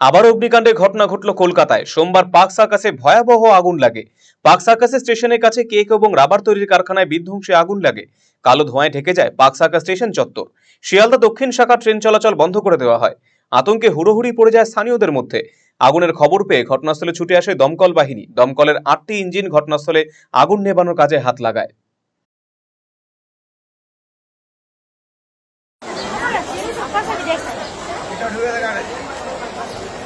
আবার অগ্নিকাণ্ডের ঘটনা ঘটল কলকাতায়। সোমবার পাক সার্কাসে ভয়াবহ আগুন লাগে। পাক সার্কাসের স্টেশনের কাছে কেক এবং রাবার তৈরির কারখানায় বিধ্বংসী আগুন লাগে। কালো ধোঁয়ায় ঢেকে যায় পাক সার্কাস স্টেশন চত্বর। শিয়ালদা দক্ষিণ শাখা ট্রেন চলাচল বন্ধ করে দেওয়া হয়। আতঙ্কে হুড়োহুড়ি পড়ে যায় স্থানীয়দের মধ্যে। আগুনের খবর পেয়ে ঘটনাস্থলে ছুটে আসে দমকল বাহিনী। দমকলের আটটি ইঞ্জিন ঘটনাস্থলে আগুন নেভানোর কাজে হাত লাগায়। Gracias.